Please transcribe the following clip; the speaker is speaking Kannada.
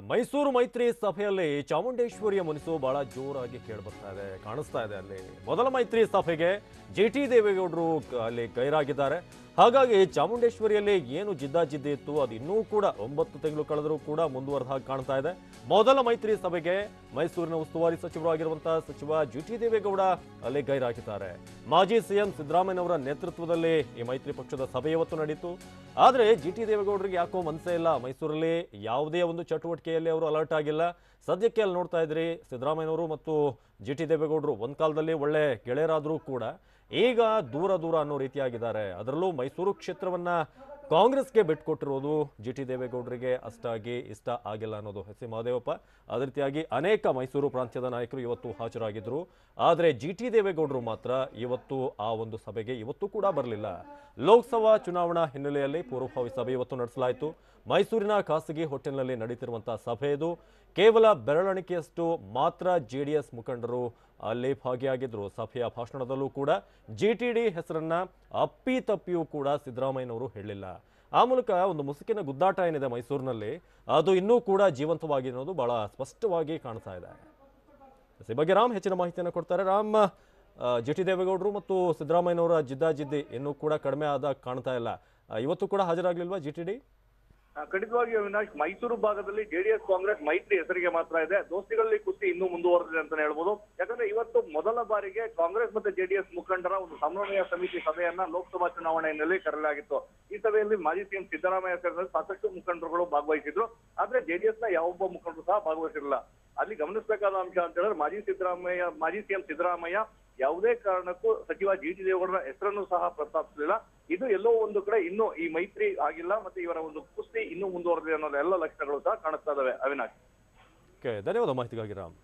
ಮೈಸೂರು ಮೈತ್ರಿ ಸಭೆಯಲ್ಲಿ ಚಾಮುಂಡೇಶ್ವರಿಯ ಮುನಿಸು ಬಹಳ ಜೋರಾಗಿ ಕೇಳಿಬರ್ತಾ ಇದೆ ಕಾಣಿಸ್ತಾ ಇದೆ ಅಲ್ಲಿ. ಮೊದಲ ಮೈತ್ರಿ ಸಭೆಗೆ ಜೆ ಟಿ ದೇವೇಗೌಡರು ಅಲ್ಲಿ ಗೈರಾಗಿದ್ದಾರೆ. ಹಾಗಾಗಿ ಚಾಮುಂಡೇಶ್ವರಿಯಲ್ಲಿ ಏನು ಜಿದ್ದಾಜಿದ್ದಿ ಇತ್ತು, ಅದು ಇನ್ನೂ ಕೂಡ ಒಂಬತ್ತು ತಿಂಗಳು ಕಳೆದರೂ ಕೂಡ ಮುಂದುವರೆದ ಹಾಗೆ ಕಾಣ್ತಾ ಇದೆ. ಮೊದಲ ಮೈತ್ರಿ ಸಭೆಗೆ ಮೈಸೂರಿನ ಉಸ್ತುವಾರಿ ಸಚಿವರಾಗಿರುವಂತಹ ಸಚಿವ ಜಿ ಟಿ ದೇವೇಗೌಡ ಅಲ್ಲಿ ಗೈರಾಗಿದ್ದಾರೆ ಮಾಜಿ ಸಿಎಂ ಸಿದ್ದರಾಮಯ್ಯನವರ ನೇತೃತ್ವದಲ್ಲಿ ಈ ಮೈತ್ರಿ ಪಕ್ಷದ ಸಭೆ ಇವತ್ತು ನಡೀತು. ಆದರೆ ಜಿ ಟಿ ದೇವೇಗೌಡರಿಗೆ ಯಾಕೋ ಮನಸ್ಸೇ ಇಲ್ಲ. ಮೈಸೂರಲ್ಲಿ ಯಾವುದೇ ಒಂದು ಚಟುವಟಿಕೆಯಲ್ಲಿ ಅವರು ಅಲರ್ಟ್ ಆಗಿಲ್ಲ. ಸದ್ಯಕ್ಕೆ ಅಲ್ಲಿ ನೋಡ್ತಾ ಇದ್ರಿ, ಸಿದ್ದರಾಮಯ್ಯನವರು ಮತ್ತು ಜಿ ಟಿ ದೇವೇಗೌಡರು ಒಂದು ಕಾಲದಲ್ಲಿ ಒಳ್ಳೆ ಗೆಳೆಯರಾದರೂ ಕೂಡ ಈಗ ದೂರ ದೂರ ಅನ್ನೋ ರೀತಿಯಾಗಿದ್ದಾರೆ. ಅದರಲ್ಲೂ ಮೈಸೂರು ಕ್ಷೇತ್ರವನ್ನ ಕಾಂಗ್ರೆಸ್ಗೆ ಬಿಟ್ಕೊಟ್ಟಿರೋದು ಜಿ ಟಿ ದೇವೇಗೌಡರಿಗೆ ಅಷ್ಟಾಗಿ ಇಷ್ಟ ಆಗಿಲ್ಲ ಅನ್ನೋದು ಎಸ್ ಸಿ ಮಹದೇವಪ್ಪ ಅದೇ ರೀತಿಯಾಗಿ ಅನೇಕ ಮೈಸೂರು ಪ್ರಾಂತ್ಯದ ನಾಯಕರು ಇವತ್ತು ಹಾಜರಾಗಿದ್ದರು ಆದರೆ ಜಿ ಟಿ ದೇವೇಗೌಡರು ಮಾತ್ರ ಇವತ್ತು ಆ ಒಂದು ಸಭೆಗೆ ಇವತ್ತು ಕೂಡ ಬರಲಿಲ್ಲ. ಲೋಕಸಭಾ ಚುನಾವಣಾ ಹಿನ್ನೆಲೆಯಲ್ಲಿ ಪೂರ್ವಭಾವಿ ಸಭೆ ಇವತ್ತು ನಡೆಸಲಾಯಿತು. ಮೈಸೂರಿನ ಖಾಸಗಿ ಹೋಟೆಲ್ನಲ್ಲಿ ನಡೀತಿರುವಂತಹ ಸಭೆ ಇದು. ಕೇವಲ ಬೆರಳಿಕೆಯಷ್ಟು ಮಾತ್ರ ಜೆ ಮುಖಂಡರು ಅಲ್ಲಿ ಭಾಗಿಯಾಗಿದ್ದರು ಸಭೆಯ ಭಾಷಣದಲ್ಲೂ ಕೂಡ ಜಿ ಟಿ ಡಿ ಹೆಸರನ್ನ ಅಪ್ಪಿ ತಪ್ಪಿಯೂ ಕೂಡ ಸಿದ್ದರಾಮಯ್ಯನವರು ಹೇಳಿಲ್ಲ ಆ ಮೂಲಕ ಒಂದು ಮುಸುಕಿನ ಗುದ್ದಾಟ ಏನಿದೆ ಮೈಸೂರಿನಲ್ಲಿ, ಅದು ಇನ್ನೂ ಕೂಡ ಜೀವಂತವಾಗಿರೋದು ಬಹಳ ಸ್ಪಷ್ಟವಾಗಿ ಕಾಣ್ತಾ ಇದೆ. ಈ ಬಗ್ಗೆ ರಾಮ್ ಹೆಚ್ಚಿನ ಮಾಹಿತಿಯನ್ನು ಕೊಡ್ತಾರೆ. ರಾಮ್ ಜಿ ಟಿ ದೇವೇಗೌಡರು ಮತ್ತು ಸಿದ್ದರಾಮಯ್ಯನವರ ಜಿದ್ದಾಜಿದ್ದಿ ಇನ್ನೂ ಕೂಡ ಕಡಿಮೆ ಆದ ಕಾಣ್ತಾ ಇಲ್ಲ. ಇವತ್ತು ಕೂಡ ಹಾಜರಾಗಲಿಲ್ವಾ ಜಿ ಖಂಡಿತವಾಗಿ ಅವಿನಾಶ್, ಮೈಸೂರು ಭಾಗದಲ್ಲಿ ಜೆಡಿಎಸ್ ಕಾಂಗ್ರೆಸ್ ಮೈತ್ರಿ ಹೆಸರಿಗೆ ಮಾತ್ರ ಇದೆ. ದೋಸ್ತಿಗಳಲ್ಲಿ ಕುಸ್ತಿ ಇನ್ನೂ ಮುಂದುವರೆದಿದೆ ಅಂತಾನೆ ಹೇಳ್ಬೋದು. ಯಾಕಂದ್ರೆ ಇವತ್ತು ಮೊದಲ ಬಾರಿಗೆ ಕಾಂಗ್ರೆಸ್ ಮತ್ತೆ ಜೆಡಿಎಸ್ ಮುಖಂಡರ ಒಂದು ಸಮನ್ವಯ ಸಮಿತಿ ಸಭೆಯನ್ನ ಲೋಕಸಭಾ ಚುನಾವಣೆ ಹಿನ್ನೆಲೆ ಕರೆಯಲಾಗಿತ್ತು. ಈ ಸಭೆಯಲ್ಲಿ ಮಾಜಿ ಸಿಎಂ ಸಿದ್ದರಾಮಯ್ಯ ಸೇರಿದಂತೆ ಸಾಕಷ್ಟು ಮುಖಂಡರುಗಳು ಭಾಗವಹಿಸಿದ್ರು. ಆದ್ರೆ ಜೆಡಿಎಸ್ನ ಯಾವೊಬ್ಬ ಮುಖಂಡರು ಸಹ ಭಾಗವಹಿಸಿರಲಿಲ್ಲ. ಅಲ್ಲಿ ಗಮನಿಸಬೇಕಾದ ಅಂಶ ಅಂತ ಹೇಳಿದ್ರೆ ಮಾಜಿ ಸಿದ್ದರಾಮಯ್ಯ, ಮಾಜಿ ಸಿಎಂ ಸಿದ್ದರಾಮಯ್ಯ ಯಾವುದೇ ಕಾರಣಕ್ಕೂ ಸಚಿವ ಜಿ ಟಿ ದೇವೇಗೌಡರ ಹೆಸರನ್ನು ಸಹ ಪ್ರಸ್ತಾಪಿಸಲಿಲ್ಲ. ಇದು ಎಲ್ಲೋ ಒಂದು ಕಡೆ ಇನ್ನೂ ಈ ಮೈತ್ರಿ ಆಗಿಲ್ಲ ಮತ್ತೆ ಇವರ ಒಂದು ಕುಸ್ತಿ ಇನ್ನೂ ಮುಂದುವರೆದಿದೆ ಅನ್ನೋ ಎಲ್ಲ ಲಕ್ಷಣಗಳು ಸಹ ಕಾಣಿಸ್ತಾ ಇದಾವೆ. ಅವಿನಾಶ್. ಧನ್ಯವಾದ ಮಾಹಿತಿಗಾಗಿ ರಾಮ್.